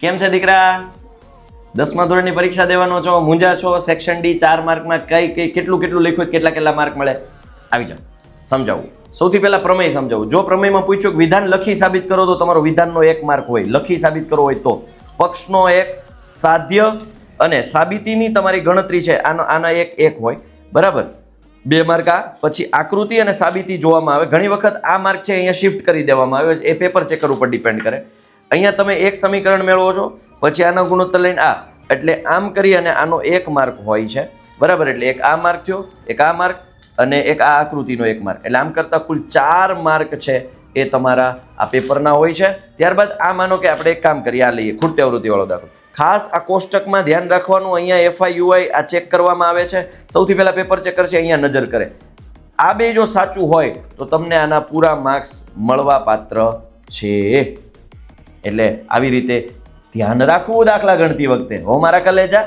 કેમ છે દીકરા? દસમા ધોરણની પરીક્ષા દેવાનો છો મુંજા છો સેક્શન ડી ચાર માર્કમાં કઈ કઈ, કેટલું કેટલું લખ્યું કેટલા કેટલા માર્ક મળે? આવી જાઓ, સમજાવું. સૌથી પહેલા પ્રમેય સમજાવું. જો પ્રમેયમાં પૂછ્યું કે વિધાન લખી સાબિત કરો તો તમારો વિધાનનો એક માર્ક હોય. લખી સાબિત કરો હોય તો. પક્ષનો એક સાધ્ય અને સાબિતીની તમારી ગણતરી છે. આનો, આના એક એક હોય. બરાબર? બે માર્ક આ, પછી આકૃતિ અને સાબિતી જોવામાં આવે. ઘણી વખત આ માર્ક છે અહીંયા શિફ્ટ કરી દેવામાં આવે એ પેપર ચેકર ઉપર ડિપેન્ડ કરે. અહીંયા તમે એક સમીકરણ મેળવો છો, પછી આનો ગુણોત્તર લઈને આ. એટલે આમ કરી અને આનો એક માર્ક હોય છે. બરાબર? એટલે એક આ માર્ક થયો, એક આ માર્ક, અને એક આ આકૃતિનો એક માર્ક. એટલે આમ કરતાં કુલ ચાર માર્ક છે એ તમારા આ પેપરના હોય છે. ત્યારબાદ આ માનો કે આપણે એક કામ કરીએ, આ લઈએ, ખૂટતી આવૃત્તિવાળો દાખલો. ખાસ આ કોષ્ટકમાં ધ્યાન રાખવાનું, અહીંયા એફઆઈ યુઆઈ આ ચેક કરવામાં આવે છે. સૌથી પહેલાં પેપર ચેકર છે અહીંયા નજર કરે. આ બે જો સાચું હોય, તો તમને આના પૂરા માર્ક્સ મળવા પાત્ર છે. એટલે આવી રીતે ધ્યાન રાખવું દાખલા ગણતી વખતે. હો મારા કલેજા?